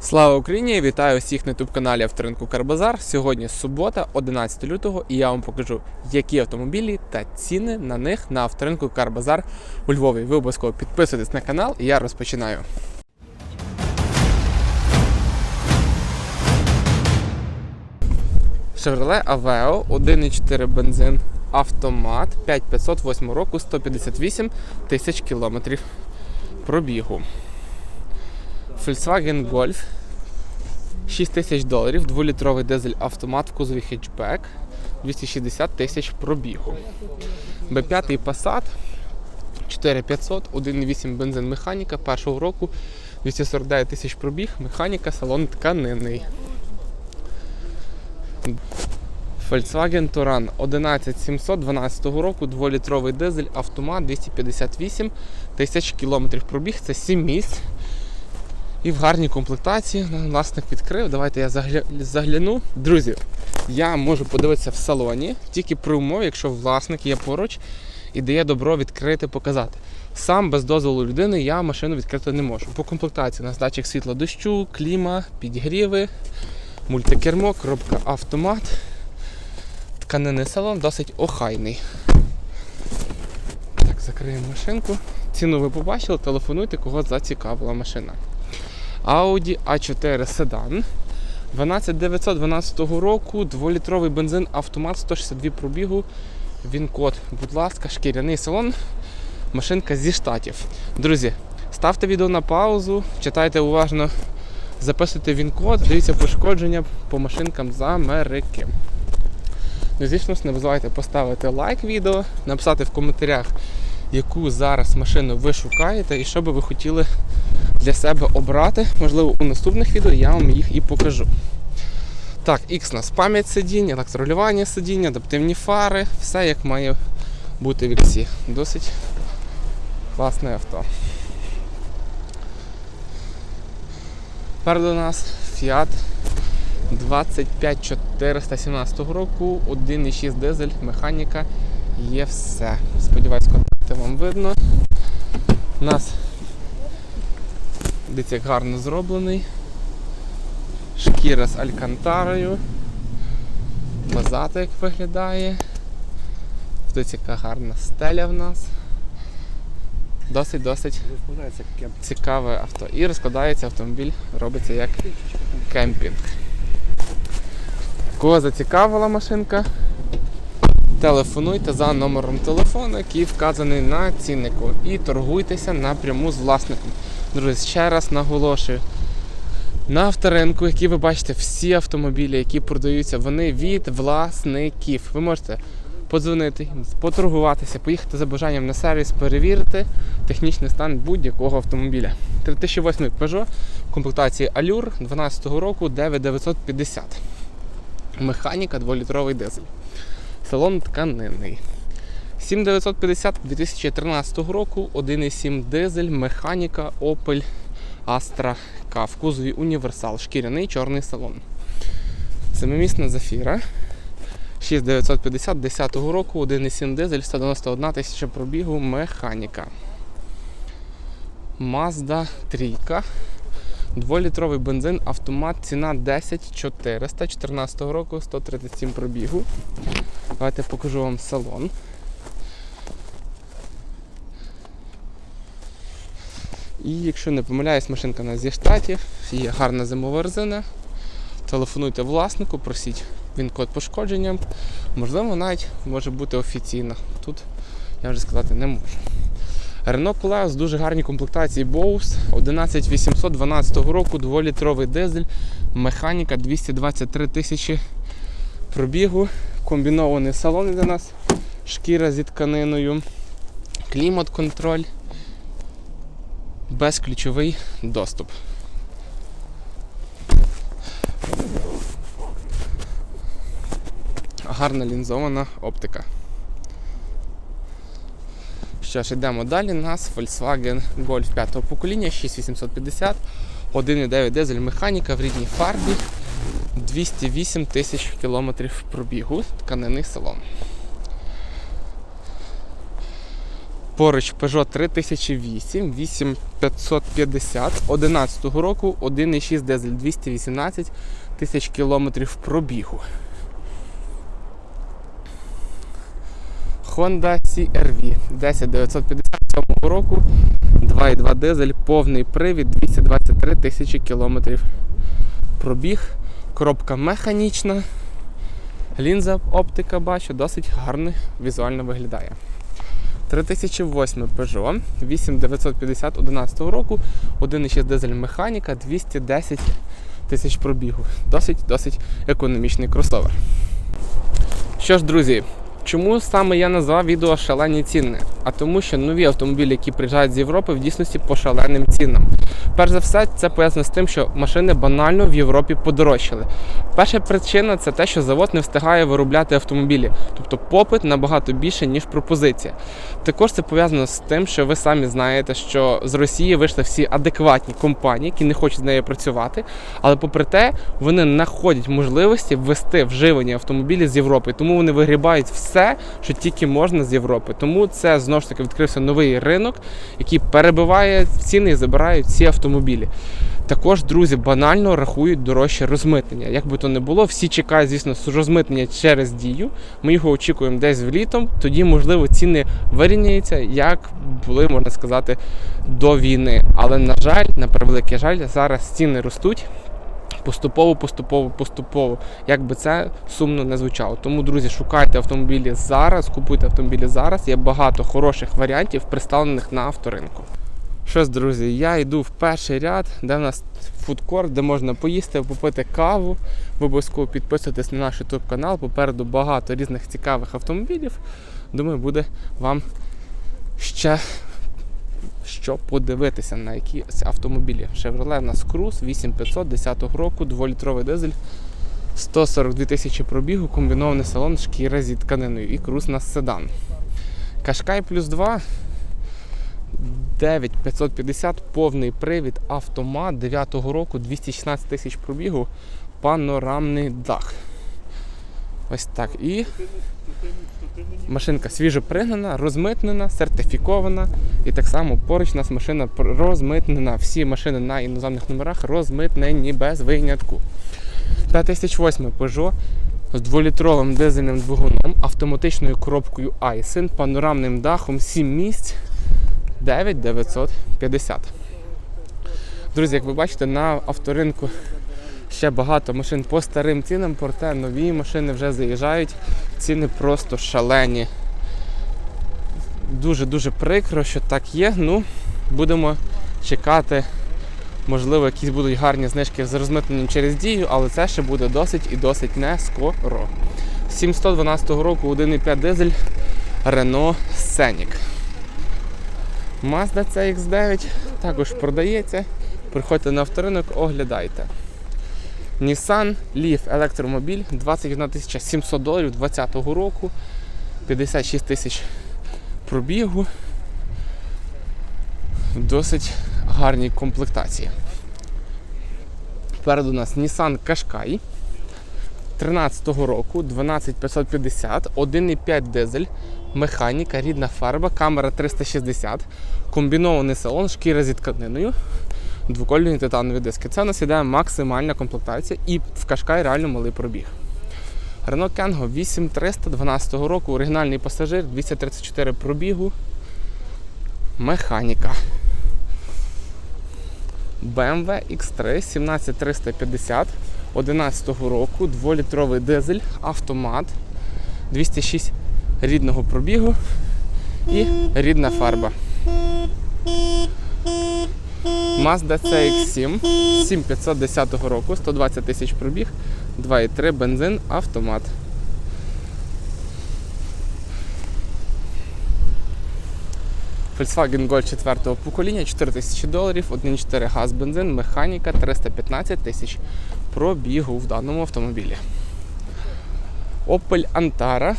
Слава Україні! Вітаю всіх на youtube каналі Авторинку Карбазар. Сьогодні субота, 11 лютого, і я вам покажу, які автомобілі та ціни на них на авторинку Карбазар у Львові. Ви обов'язково підписуйтесь на канал, і я розпочинаю. Chevrolet Aveo 1,4 бензин автомат 5508 року 158 тисяч кілометрів пробігу. Volkswagen Golf 6 тисяч доларів, 2-літровий дизель автомат в кузові хетчбек 260 тисяч пробігу. B5 Passat 4500, 1,8 бензин механіка першого року, 249 тисяч пробіг, механіка, салон тканинний. Volkswagen Touran 11712 року, 2-літровий дизель, автомат 258 тисяч кілометрів пробіг, це 7 місць. І в гарній комплектації власник відкрив. Давайте я загля... загляну. Друзі, я можу подивитися в салоні тільки при умові, якщо власник є поруч і дає добро відкрити, показати. Сам без дозволу людини я машину відкрити не можу. По комплектації у нас датчик світла дощу, кліма, підігріви, мультикермо, коробка автомат. Тканинний салон досить охайний. Так, закриємо машинку. Ціну ви побачили, телефонуйте, кого зацікавила машина. Audi A4 седан 12912 року, 2-літровий бензин, автомат 162 пробігу. Він код, будь ласка, шкіряний салон. Машинка зі штатів. Друзі, ставте відео на паузу, читайте уважно, записуйте він код, дивіться пошкодження по машинкам з Америки. Ну, звісно, не забувайте поставити лайк відео, написати в коментарях, яку зараз машину ви шукаєте і що би ви хотіли для себе обрати. Можливо, у наступних відео я вам їх і покажу. Так, X нас пам'ять сидінь, електролювання сидіння, адаптивні фари, все як має бути в X. Досить класне авто. Перед у нас Fiat 25417 року, 1,6 дизель, механіка, є все. Сподіваюсь, контакти вам видно. У нас Дивіться, як гарно зроблений. Шкіра з алькантарою. Базата як виглядає. Дивіться, яка гарна стеля в нас. Досить-досить цікаве авто. І розкладається автомобіль, робиться як кемпінг. Кого зацікавила машинка? Телефонуйте за номером телефону, який вказаний на ціннику, і торгуйтеся напряму з власником. Друзі, ще раз наголошую. На авторинку, які ви бачите, всі автомобілі, які продаються, вони від власників. Ви можете подзвонити, поторгуватися, поїхати за бажанням на сервіс, перевірити технічний стан будь-якого автомобіля. 3008 Peugeot комплектації Allure 12 року 9950. Механіка 2-літровий дизель. Салон тканинний. 7950 2013 року, 1,7 дизель, механіка Opel Astra K в кузові універсал, шкіряний чорний салон. Семимісна зафіра. 6950 10 року, 1,7 дизель, 191 тисяча пробігу, механіка. Mazda 3. 2-літровий бензин, автомат, ціна 10400 14 року, 137 пробігу. Давайте покажу вам салон. І якщо не помиляюсь, машинка у нас зі штатів, є гарна зимова резина. Телефонуйте власнику, просіть він код пошкодження. Можливо, навіть може бути офіційна. Тут я вже сказати не можу. Renault Koleos дуже гарні комплектації Bose 11812 року, 2-літровий дизель, механіка 223 тисячі пробігу, комбінований салон для нас, шкіра зі тканиною, клімат-контроль, безключовий доступ. Гарна лінзована оптика. Що ж, йдемо далі. У нас Volkswagen Golf 5 покоління 6850, 1,9 дизель механіка в рідній фарбі, 208 тисяч кілометрів пробігу, тканинний салон. Поруч Peugeot 3008, 8550, 11 року, 1,6 дизель, 218 тисяч кілометрів пробігу. Honda CR-V 10957 року, 2,2 дизель, повний привід, 223 тисячі кілометрів пробіг, коробка механічна, лінза оптика бачу, досить гарно візуально виглядає. 3008 Peugeot, 8950 11 року, 1,6 дизель механіка, 210 тисяч пробігу. Досить досить економічний кросовер. Що ж, друзі, чому саме я назвав відео шалені ціни? А тому, що нові автомобілі, які приїжджають з Європи, в дійсності по шаленим цінам. Перш за все, це пов'язано з тим, що машини банально в Європі подорожчали. Перша причина це те, що завод не встигає виробляти автомобілі, тобто попит набагато більше, ніж пропозиція. Також це пов'язано з тим, що ви самі знаєте, що з Росії вийшли всі адекватні компанії, які не хочуть з нею працювати, але попри те, вони знаходять можливості ввести вживані автомобілі з Європи. Тому вони вигрібають все, що тільки можна з Європи. Тому це знову ж таки відкрився новий ринок, який перебиває ціни і забирає ці автомобілі. Також друзі банально рахують дорожче розмитнення. Як би то не було, всі чекають, звісно, розмитнення через дію. Ми його очікуємо десь в літом. Тоді, можливо, ціни вирівняються, як були, можна сказати, до війни. Але на жаль, на превеликий жаль, зараз ціни ростуть. Поступово, поступово, поступово, як би це сумно не звучало. Тому, друзі, шукайте автомобілі зараз, купуйте автомобілі зараз. Є багато хороших варіантів, представлених на авторинку. Що ж, друзі, я йду в перший ряд, де в нас фудкорт, де можна поїсти, попити каву. Ви обов'язково підписуйтесь на наш YouTube канал. Попереду багато різних цікавих автомобілів. Думаю, буде вам ще що подивитися на якісь автомобілі. Chevrolet у нас Cruze 8500 10 року, 2-літровий дизель, 142 тисячі пробігу, комбінований салон, шкіра зі тканиною і Cruze у нас седан. Кашкай плюс 2 9550, повний привід, автомат 9-го року, 216 тисяч пробігу, панорамний дах. Ось так. І машинка свіжо пригнана, розмитнена, сертифікована. І так само поруч у нас машина розмитнена. Всі машини на іноземних номерах розмитнені без винятку. 5008 Peugeot з 2-літровим дизельним двигуном, автоматичною коробкою Aisin, панорамним дахом, 7 місць. 9950. Друзі, як ви бачите, на авторинку ще багато машин по старим цінам, проте нові машини вже заїжджають. Ціни просто шалені. Дуже-дуже прикро, що так є. Ну, будемо чекати. Можливо, якісь будуть гарні знижки з розмитненням через дію, але це ще буде досить і досить не скоро. 712 року 1,5 дизель Renault Scenic. Mazda CX9 також продається. Приходьте на авторинок, оглядайте. Nissan Leaf електромобіль 21 700 доларів 2020 року, 56 тисяч пробігу. Досить гарній комплектації. Попереду у нас Nissan Qashqai 13-го року, 12550, 1,5 дизель, механіка, рідна фарба, камера 360, комбінований салон, шкіра зі тканиною, двокольні титанові диски. Це у нас іде максимальна комплектація і в Кашкай реально малий пробіг. Renault Kangoo 8300 12 року, оригінальний пасажир, 234 пробігу, механіка. BMW X3 17350 11 року, 2-літровий дизель, автомат, 206 рідного пробігу і рідна фарба. Mazda CX7 7510 року, 120 тисяч пробіг, 2,3 бензин, автомат. Volkswagen Golf 4 покоління, 4 тисячі доларів, 1,4 газ, бензин, механіка, 315 тисяч пробігу в даному автомобілі. Opel Antara.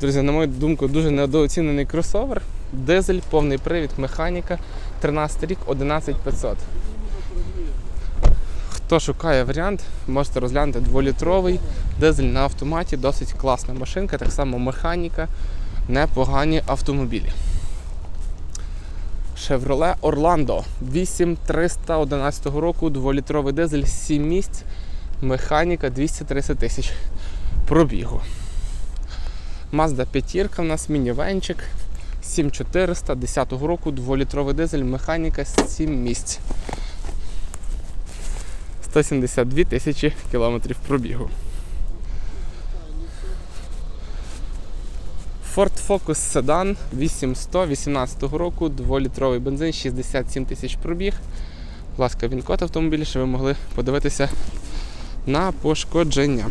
Друзі, на мою думку, дуже недооцінений кросовер. Дизель, повний привід, механіка, 13 рік, 11500. Хто шукає варіант, можете розглянути 2-літровий дизель на автоматі, досить класна машинка, так само механіка, непогані автомобілі. Chevrolet Orlando 8311 року, 2-літровий дизель, 7 місць, механіка 230 тисяч пробігу. Mazda 5 у нас мінівенчик 7400 10 року, 2-літровий дизель, механіка 7 місць. 172 тисячі кілометрів пробігу. Ford Focus Sedan 8100 18 року, 2-літровий бензин, 67 тисяч пробіг. Будь ласка, він код автомобіля, щоб ви могли подивитися на пошкодження.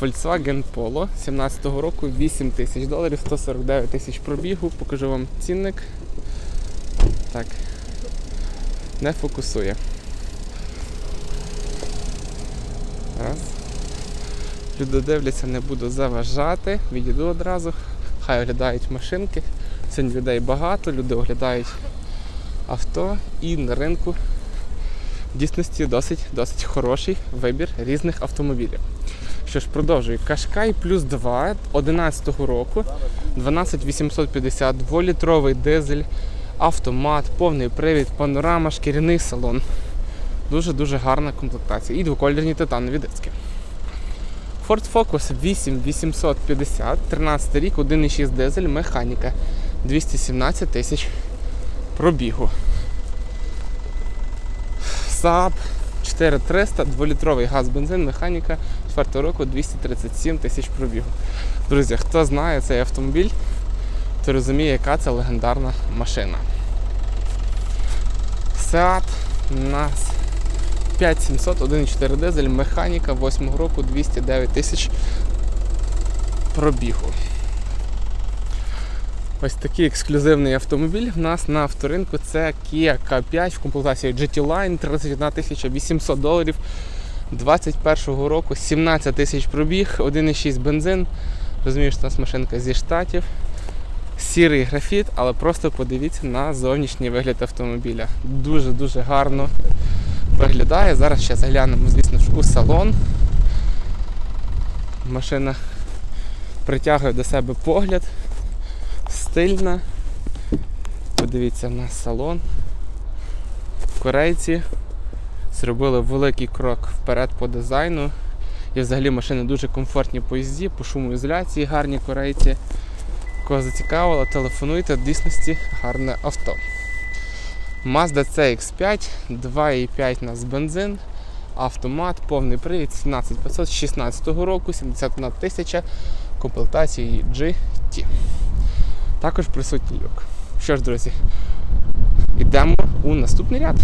Volkswagen Polo 17-го року, 8 тисяч доларів, 149 тисяч пробігу. Покажу вам цінник. Так. Не фокусує. Раз. Люди дивляться, не буду заважати. Відійду одразу. Хай оглядають машинки. Сьогодні людей багато, люди оглядають авто і на ринку в дійсності досить, досить хороший вибір різних автомобілів. Що ж, продовжую. Кашкай плюс 2 11 року, 12850, 2-літровий дизель, автомат, повний привід, панорама, шкіряний салон. Дуже-дуже гарна комплектація. І двокольорні титанові диски. Ford Focus 8850, 13 рік, 1,6 дизель, механіка, 217 тисяч пробігу. Saab 4300, 2-літровий газ бензин, механіка 4 року 237 тисяч пробігу. Друзі, хто знає цей автомобіль, то розуміє, яка це легендарна машина. Seat у нас 5700, 1,4 дизель, механіка 8 року 209 тисяч пробігу. Ось такий ексклюзивний автомобіль в нас на авторинку це Kia K5 в комплектації GT Line 31 800 доларів 21 року, 17 тисяч пробіг, 1,6 бензин. Розумію, що у нас машинка зі штатів. Сірий графіт, але просто подивіться на зовнішній вигляд автомобіля. Дуже-дуже гарно виглядає. Зараз ще заглянемо, звісно ж, у салон. Машина притягує до себе погляд. Стильна. Подивіться на салон. Корейці зробили великий крок вперед по дизайну. І взагалі машини дуже комфортні по їзді, по шумоізоляції, гарні корейці. Кого зацікавило, телефонуйте, в дійсності гарне авто. Mazda CX5, 2,5 у нас бензин, автомат, повний привід, 17500 16 року, 71 тисяча комплектації GT. Також присутній люк. Що ж, друзі, йдемо у наступний ряд.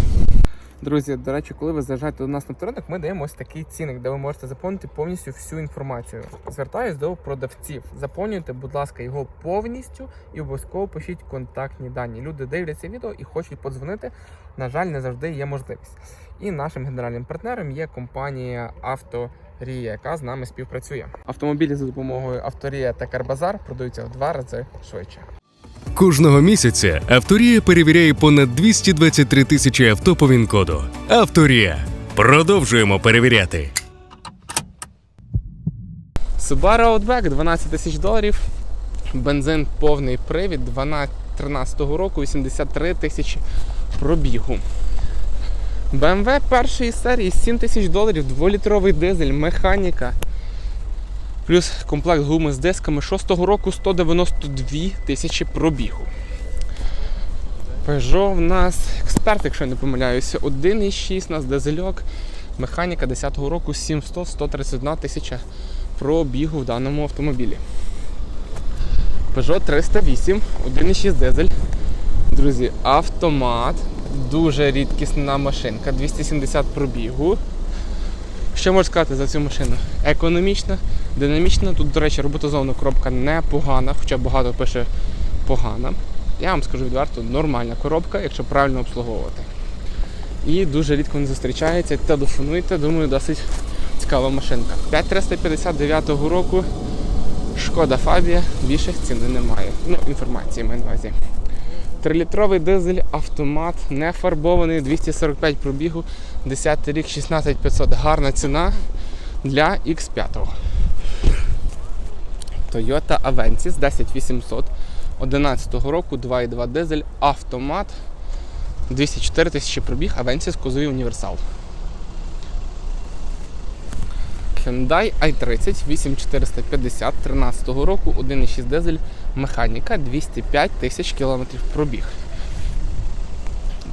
Друзі, до речі, коли ви заїжджаєте до нас на авторинок, ми даємо ось такий цінник, де ви можете заповнити повністю всю інформацію. Звертаюсь до продавців. Заповнюйте, будь ласка, його повністю і обов'язково пишіть контактні дані. Люди дивляться відео і хочуть подзвонити. На жаль, не завжди є можливість. І нашим генеральним партнером є компанія Авторія, яка з нами співпрацює. Автомобілі за допомогою Авторія та Карбазар продаються в два рази швидше. Кожного місяця Авторія перевіряє понад 223 тисячі авто по ВІН-коду. Авторія. Продовжуємо перевіряти. Subaru Outback 12 тисяч доларів. Бензин повний привід 12 13 року 83 тисячі пробігу. BMW першої серії 7 тисяч доларів, 2-літровий дизель, механіка. Плюс комплект гуми з дисками 6 року 192 тисячі пробігу. Peugeot в нас експерт, якщо я не помиляюся, 1,6 у нас дизельок, механіка 10-го року 700-131 тисяча пробігу в даному автомобілі. Peugeot 308, 1,6 дизель. Друзі, автомат. Дуже рідкісна машинка, 270 пробігу. Що можу сказати за цю машину? Економічна, динамічна. Тут, до речі, роботизована коробка непогана, хоча багато пише погана. Я вам скажу відверто, нормальна коробка, якщо правильно обслуговувати. І дуже рідко не зустрічається. Телефонуйте, думаю, досить цікава машинка. 5359 року. Шкода Фабія, більше ціни немає. Ну, інформації маю на увазі. Трилітровий дизель, автомат, не фарбований, 245 пробігу, 10 рік, 16500. Гарна ціна для X5. Toyota Avensis 10800, 2011 року 2,2 дизель, автомат, 204 тисячі пробіг, Avensis кузові універсал. Hyundai i30 8450 13 року, 1,6 дизель, механіка, 205 тисяч кілометрів пробіг.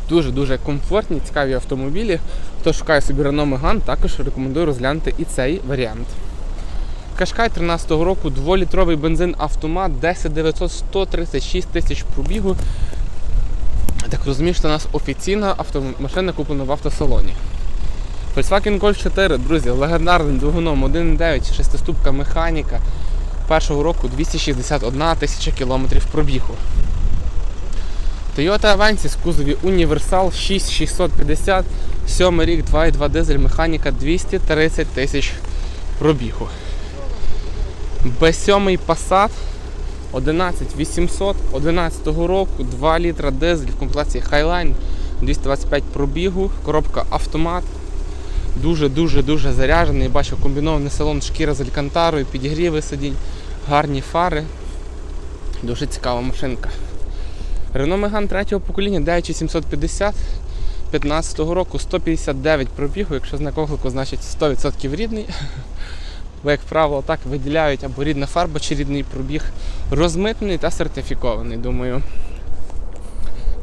Дуже-дуже комфортні, цікаві автомобілі. Хто шукає собі Renault Megane, також рекомендую розглянути і цей варіант. Кашкай 13 року, 2-літровий бензин автомат, 10900 136 тисяч пробігу. Так розумію, що у нас офіційна автомашина куплена в автосалоні. Volkswagen Golf 4, друзі, легендарним двигуном 1.9, шестиступка механіка. Першого року 261 тисяча кілометрів пробігу. Toyota Avensis в кузові Універсал 6650, 7 рік, 2.2 дизель, механіка 230 тисяч пробігу. B7 Passat 11800 11 року, 2 літра дизель в комплектації Highline, 225 пробігу, коробка автомат. Дуже-дуже дуже заряджений. Бачу комбінований салон шкіра з алькантарою, підігріви сидінь, гарні фари. Дуже цікава машинка. Renault Megane третього покоління 9750 15 року 159 пробігу, якщо знак оклику, значить 100% рідний. Бо, як правило, так виділяють або рідна фарба, чи рідний пробіг розмитнений та сертифікований, думаю.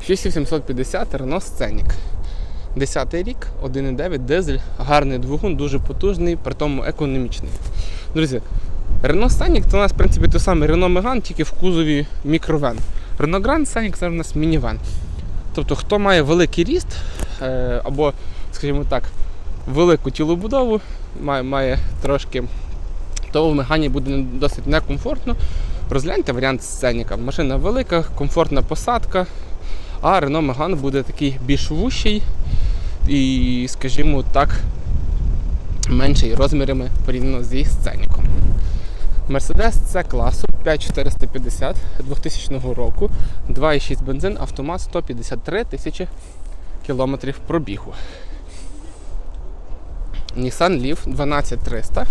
6750 Renault Scenic. 10 рік, 1,9 дизель, гарний двигун, дуже потужний, при тому економічний. Друзі, Renault Scenic це у нас в принципі той самий Renault Megane, тільки в кузові мікровен. Renault Grand Scenic це у нас мінівен. Тобто, хто має великий ріст, е, або, скажімо так, велику тілобудову, має, має трошки, то в Мегані буде досить некомфортно. Розгляньте варіант сценіка. Машина велика, комфортна посадка, а Renault Megane буде такий більш вущий і, скажімо так, менший розмірами порівняно зі сценіком. Mercedes C класу 5450 2000 року, 2,6 бензин, автомат 153 тисячі кілометрів пробігу. Nissan Leaf 12300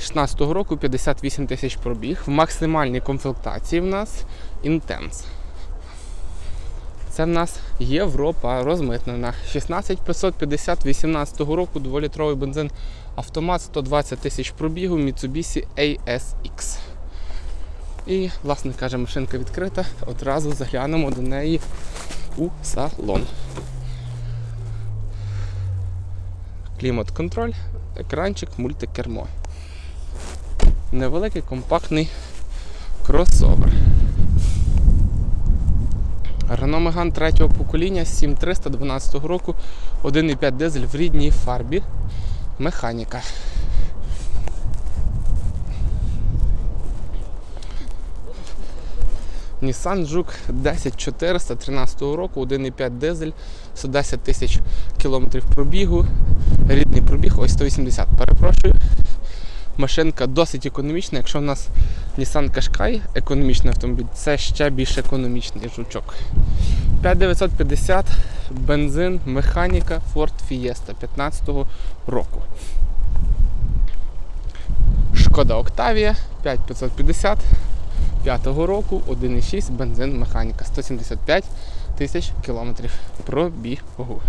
16 року 58 тисяч пробіг. В максимальній комплектації в нас Intense. Це в нас Європа розмитнена. 16550 18 року 2-літровий бензин автомат 120 тисяч пробігу Mitsubishi ASX. І, власне каже, машинка відкрита. Одразу заглянемо до неї у салон. Клімат-контроль, екранчик, мультикермо. Невеликий компактний кросовер. Renault Megane третього покоління 7312 року, 1,5 дизель в рідній фарбі. Механіка. Nissan Juke 10400 13 року, 1,5 дизель, 110 тисяч кілометрів пробігу. Рідний пробіг, ось 180, перепрошую. Машинка досить економічна. Якщо в нас Nissan Qashqai економічний автомобіль, це ще більш економічний жучок. 5950 бензин, механіка Ford Fiesta 15 року. Шкода Octavia 5550 5 року, 1,6 бензин, механіка 175 тисяч кілометрів пробігу.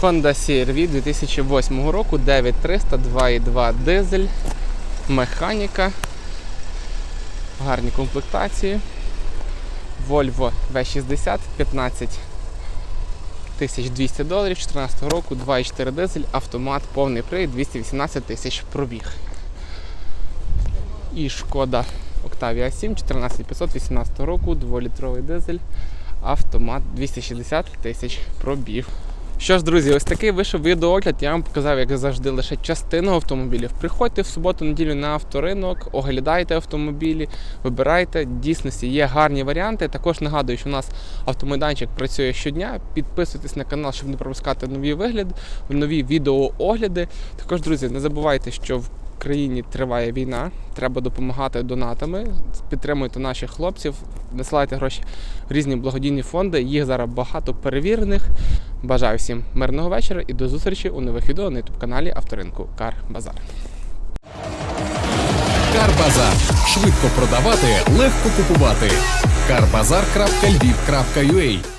Honda CR-V 2008 року, 9300, 2,2 дизель, механіка, гарні комплектації. Volvo V60 15 200 доларів 14 року, 2,4 дизель, автомат, повний привід, 218 тисяч пробіг. І шкода Octavia 7 14500 18 року, 2-літровий дизель, автомат 260 тисяч пробіг. Що ж, друзі, ось такий вийшов відеоогляд. Я вам показав, як завжди, лише частину автомобілів. Приходьте в суботу-неділю на авторинок, оглядайте автомобілі, вибирайте. Дійсності є гарні варіанти. Також нагадую, що у нас автомайданчик працює щодня. Підписуйтесь на канал, щоб не пропускати нові вигляди, нові відеоогляди. Також, друзі, не забувайте, що в країні триває війна, треба допомагати донатами. Підтримуйте наших хлопців, насилайте гроші в різні благодійні фонди. Їх зараз багато перевірених. Бажаю всім мирного вечора і до зустрічі у нових відео на youtube каналі Авторинку Кар Базар. Карбазар. Швидко продавати, легко купувати. Карбазар.львів.ua